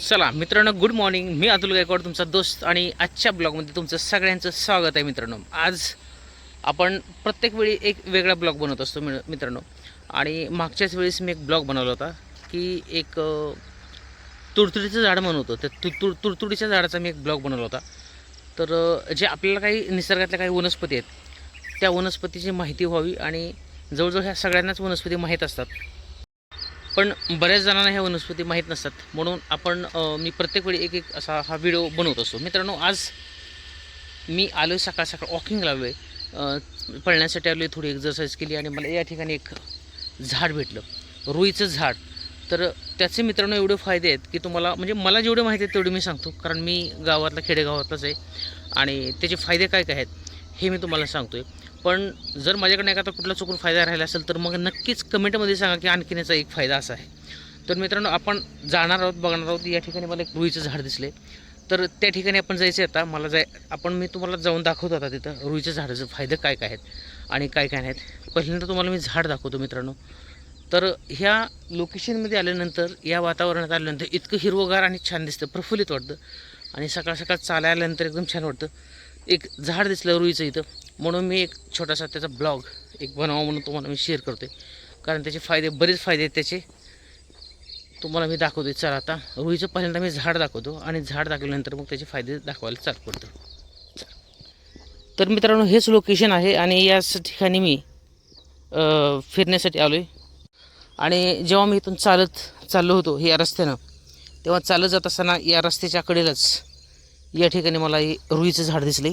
चला मित्रांनो good morning मी अतुल गायकवाड तुमचा दोस्त आणि आजच्या ब्लॉगमध्ये तुमचं सगळ्यांचं स्वागत आहे मित्रांनो. आज आपण प्रत्येक वेळी एक वेगळा ब्लॉग बनवत असतो मित्रांनो. आणि मागच्याच वेळेस मी एक ब्लॉग बनवला होता की एक तुडतुडीचं झाड म्हणत होतं. तर तुर तुड तुडतुडीच्या झाडाचा मी एक ब्लॉग बनवला होता. तर जे आपल्याला काही निसर्गातल्या काही वनस्पती आहेत त्या वनस्पतीची माहिती व्हावी आणि जवळजवळ ह्या सगळ्यांनाच वनस्पती माहीत असतात. पण बऱ्याच जणांना ह्या वनस्पती माहीत नसतात. म्हणून आपण मी प्रत्येक वेळी एक एक असा हा व्हिडिओ बनवत असतो. मित्रांनो आज मी आलो आहे सकाळ सकाळ वॉकिंग लावलो आहे पळण्यासाठी आलो आहे थोडी एक्झरसाईज केली आणि मला या ठिकाणी एक झाड भेटलं. रुईचं झाड. तर त्याचे मित्रांनो एवढे फायदे आहेत की तुम्हाला म्हणजे मला जेवढे माहिती आहेत तेवढे मी सांगतो. कारण मी गावातला खेडेगावातलाच आहे. आणि त्याचे फायदे काय काय आहेत हे मी तुम्हाला सांगतो आहे पण जर माझ्याकडे एखादा कुठला चुकून फायदा राहिला असेल तर मग नक्कीच कमेंटमध्ये सांगा की आणखीन याचा एक फायदा असा आहे. तर मित्रांनो आपण जाणार आहोत बघणार आहोत. या ठिकाणी मला एक रुईचं झाड दिसले. तर त्या ठिकाणी आपण जायचं आहे आता. मला जाय आपण मी तुम्हाला जाऊन दाखवतो आता तिथं रुईच्या झाडाचं फायदे काय काय आहेत आणि काय काय नाहीत. पहिल्यांदा तुम्हाला मी झाड दाखवतो मित्रांनो. तर ह्या लोकेशनमध्ये आल्यानंतर या वातावरणात आल्यानंतर इतकं हिरवंगार आणि छान दिसतं. प्रफुल्लित वाटतं. आणि सकाळ सकाळ चालायला आल्यानंतर एकदम छान वाटतं. एक झाड दिसलं रुईचं इथं. म्हणून मी एक छोटासा त्याचा ब्लॉग एक बनवा म्हणून तुम्हाला मी शेअर करतो आहे कारण त्याचे फायदे बरेच फायदे आहेत त्याचे. तुम्हाला मी दाखवतो चला आता रुईचं पहिल्यांदा मी झाड दाखवतो आणि झाड दाखवल्यानंतर मग त्याचे फायदे दाखवायला चालू करतो. तर मित्रांनो हेच लोकेशन आहे आणि याच ठिकाणी मी फिरण्यासाठी आलो आहे आणि जेव्हा मी इथून चालत चाललो होतो या रस्त्यानं तेव्हा चालत जात असताना या रस्त्याच्या कडेलाच या ठिकाणी मला रुईचं झाड दिसले.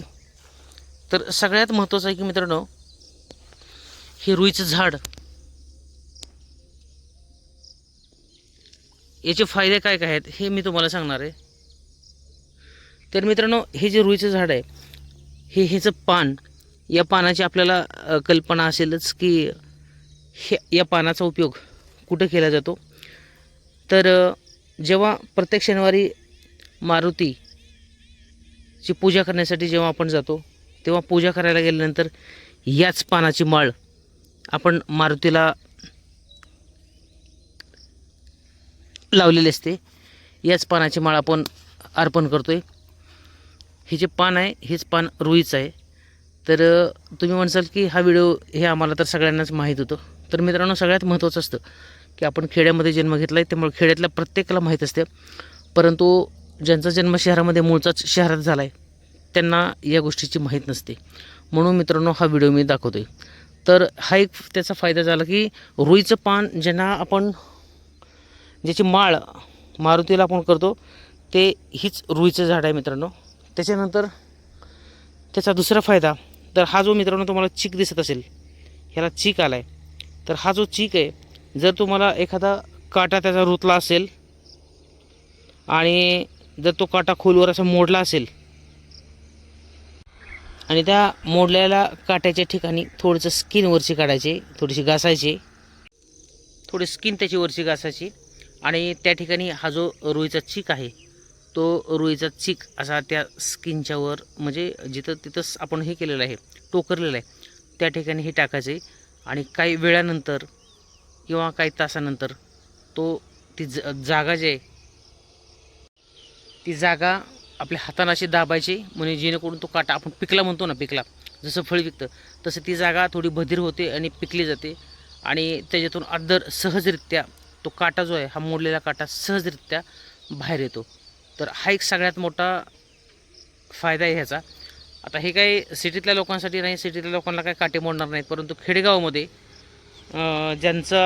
तर सगळ्यात महत्त्वाचं आहे की मित्रांनो हे रुईचं झाड याचे फायदे काय काय आहेत हे मी तुम्हाला सांगणार आहे. तर मित्रांनो हे जे रुईचं झाड आहे हे ह्याचं पान या पानाची आपल्याला कल्पना असेलच की हे या पानाचा उपयोग कुठं केला जातो. तर जेव्हा प्रत्येक शनिवारी मारुतीची पूजा करण्यासाठी जेव्हा आपण जातो तेव्हा पूजा करायला गेल्यानंतर याच पानाची माळ आपण मारुतीला लावलेली असते. याच पानाची माळ आपण अर्पण करतो आहे हे जे पान आहे हेच पान रुईचं आहे. तर तुम्ही म्हणसाल की हा व्हिडिओ हे आम्हाला तर सगळ्यांनाच माहीत होतं. तर मित्रांनो सगळ्यात महत्त्वाचं असतं की आपण खेड्यामध्ये जन्म घेतला आहे त्यामुळे खेड्यातल्या प्रत्येकाला माहीत असते. परंतु ज्यांचा जन्म शहरामध्ये मूळचाच शहरात झाला आहे त्यांना या गोष्टीची माहीत नसते. म्हणून मित्रांनो हा व्हिडिओ मी दाखवतो आहे तर हा एक त्याचा फायदा झाला की रुईचं पान ज्यांना आपण ज्याची माळ मारुतीला आपण करतो ते हीच रुईचं झाड आहे मित्रांनो. त्याच्यानंतर त्याचा दुसरा फायदा तर हा जो मित्रांनो तुम्हाला चीक दिसत असेल ह्याला चीक आला आहे तर हा जो चीक आहे जर तुम्हाला एखादा काटा त्याचा रुतला असेल आणि जर तो काटा खोलवर असा मोडला असेल आणि त्या मोडलेल्या काट्याच्या ठिकाणी थोडंसं स्किन वरची काढायची थोडीशी घासायची. थोडी स्किन त्याची वरची घासायची. आणि त्या ठिकाणी हा जो रुईचा चीक आहे तो रुईचा चीक असा त्या स्किनच्या वर म्हणजे जिथं तिथंच आपण हे केलेलं आहे टोकरलेलं आहे त्या ठिकाणी हे टाकायचे. आणि काही वेळानंतर किंवा काही तासानंतर तो ती ज जागा जी आहे ती जागा आपल्या हातानं अशी दाबायची म्हणजे जेणेकरून तो काटा आपण पिकला म्हणतो ना पिकला जसं फळ विकतं तसं ती जागा थोडी भदीर होते आणि पिकली जाते. आणि त्याच्यातून अर्धर सहजरित्या तो काटा जो आहे हा मोडलेला काटा सहजरित्या बाहेर येतो. तर हा एक सगळ्यात मोठा फायदा आहे ह्याचा. आता हे काही सिटीतल्या लोकांसाठी नाही सिटीतल्या लोकांना काही काटे मोडणार नाहीत परंतु खेडेगावामध्ये ज्यांचा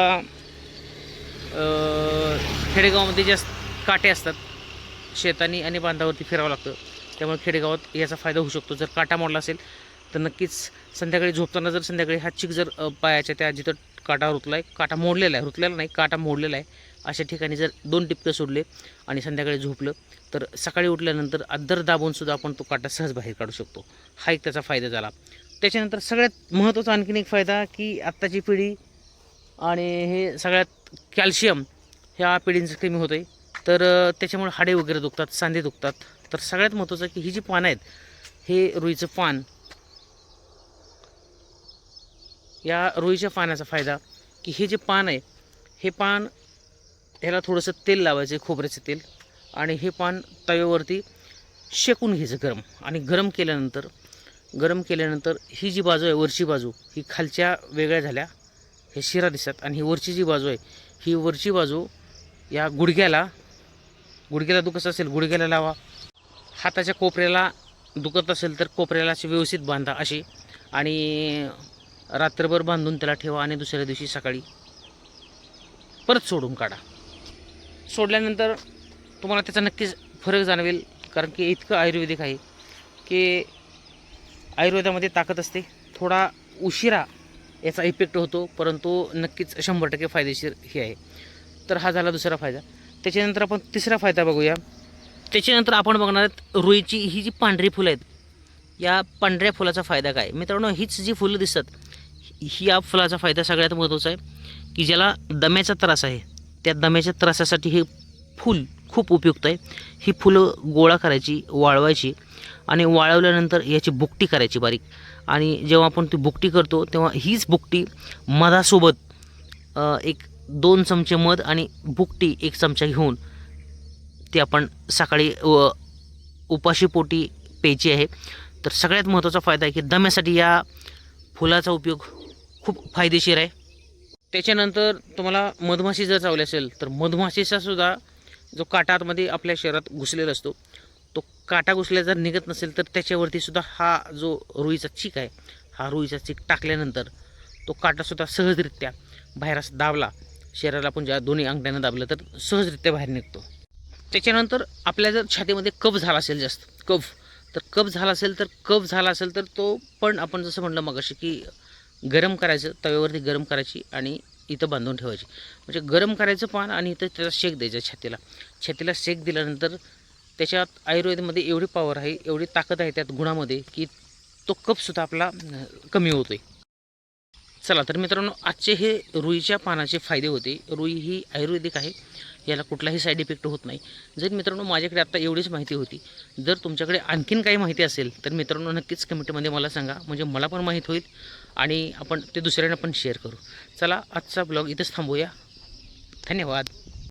अं, खेडेगावामध्ये जास्त काटे असतात शेतानी आणि बांधावरती फिरावं लागतं. त्यामुळे खेडेगावात याचा फायदा होऊ शकतो. जर काटा मोडला असेल तर नक्कीच संध्याकाळी झोपताना जर संध्याकाळी हा चिक जर पायाच्या त्या जिथं काटा रुतला आहे काटा मोडलेला आहे रुतलेला नाही काटा मोडलेला आहे अशा ठिकाणी जर दोन टिपके सोडले आणि संध्याकाळी झोपलं तर सकाळी उठल्यानंतर अद्दर दाबूनसुद्धा आपण तो काटा सहज बाहेर काढू शकतो. हा एक त्याचा फायदा झाला. त्याच्यानंतर सगळ्यात महत्त्वाचा आणखीन एक फायदा की आत्ताची पिढी आणि हे सगळ्यात कॅल्शियम ह्या पिढींचं कमी होतं आहे तर त्याच्यामुळे हाडे वगैरे दुखतात सांधे दुखतात. तर सगळ्यात महत्त्वाचं की ही जी पानं आहेत हे रुईचं पान या रुईच्या पानाचा फायदा की हे जे पान आहे हे पान ह्याला थोडंसं तेल लावायचं आहे खोबऱ्याचं तेल. आणि हे पान तव्यावरती शेकून घ्यायचं गरम. आणि गरम केल्यानंतर गरम केल्यानंतर ही जी बाजू आहे वरची बाजू ही खालच्या वेगळ्या झाल्या हे शिरा दिसतात. आणि ही वरची जी बाजू आहे ही वरची बाजू या गुडघ्याला गुडघ्याला दुखत असेल गुडघ्याला लावा. हाताच्या कोपऱ्याला दुखत असेल तर कोपऱ्याला असे व्यवस्थित बांधा असे आणि रात्रभर बांधून त्याला ठेवा आणि दुसऱ्या दिवशी सकाळी परत सोडून काढा. सोडल्यानंतर तुम्हाला त्याचा नक्कीच फरक जाणवेल कारण की इतकं आयुर्वेदिक आहे की आयुर्वेदामध्ये ताकद असते. थोडा उशिरा याचा इफेक्ट होतो परंतु नक्कीच शंभर टक्के फायदेशीर हे आहे. तर हा झाला दुसरा फायदा. त्याच्यानंतर आपण तिसरा फायदा बघूया. त्याच्यानंतर आपण बघणार आहोत रुईची ही जी पांढरी फुलं आहेत या पांढऱ्या फुलाचा फायदा काय? मित्रांनो हीच जी फुलं दिसतात ही या फुलाचा फायदा सगळ्यात महत्त्वाचा आहे की ज्याला दम्याचा त्रास आहे त्या दम्याच्या त्रासासाठी हे फूल खूप उपयुक्त आहे. ही फुलं गोळा करायची वाळवायची आणि वाळवल्यानंतर याची बुकटी करायची बारीक. आणि जेव्हा आपण ती बुकटी करतो तेव्हा हीच बुकटी मधासोबत एक दोन चमचे मध आणि बुकटी एक चमचा घेऊन ती आपण सकाळी व उपाशीपोटी प्यायची आहे. तर सगळ्यात महत्त्वाचा फायदा आहे की दम्यासाठी या फुलाचा उपयोग खूप फायदेशीर आहे. त्याच्यानंतर तुम्हाला मधमाशी जर चावली असेल तर मधमाशीचा सुद्धा जो काटा आतमध्ये आपल्या शरीरात घुसलेला असतो तो काटा घुसल्या जर निघत नसेल तर त्याच्यावरती सुद्धा हा जो रुईचा चीक आहे हा रुईचा चीक टाकल्यानंतर तो काटासुद्धा सहजरित्या बाहेर दाबला शरीराला आपण ज्या दोन्ही अंगठ्यानं दाबलं तर सहजरित्या बाहेर निघतो. त्याच्यानंतर आपल्या जर छातीमध्ये कफ झाला असेल जास्त कफ तर कफ झाला असेल तर कफ झाला असेल तर तो पण आपण जसं म्हणलं मगाशी की गरम करायचं तव्यावरती गरम करायची आणि इथं बांधून ठेवायची. म्हणजे गरम करायचं पान आणि इथं त्याला शेक द्यायचा छातीला. छातीला शेक दिल्यानंतर त्याच्यात आयुर्वेदमध्ये एवढी पॉवर आहे एवढी ताकद आहे त्यात गुणामध्ये की तो कपसुद्धा आपला कमी होतो आहे चला तर मित्रांनो आजचे हे रुईच्या पानाचे फायदे होते. रुई ही आयुर्वेदिक आहे. याला कुठलाही साईड इफेक्ट होत नाही. जर मित्रांनो माझ्याकडे आत्ता एवढीच माहिती होती. जर तुमच्याकडे आणखीन काही माहिती असेल तर मित्रांनो नक्कीच कमेंटमध्ये मला सांगा. म्हणजे मला पण माहीत होईल आणि आपण ते दुसऱ्यांना पण शेअर करू. चला आजचा ब्लॉग इथेच थांबूया. धन्यवाद.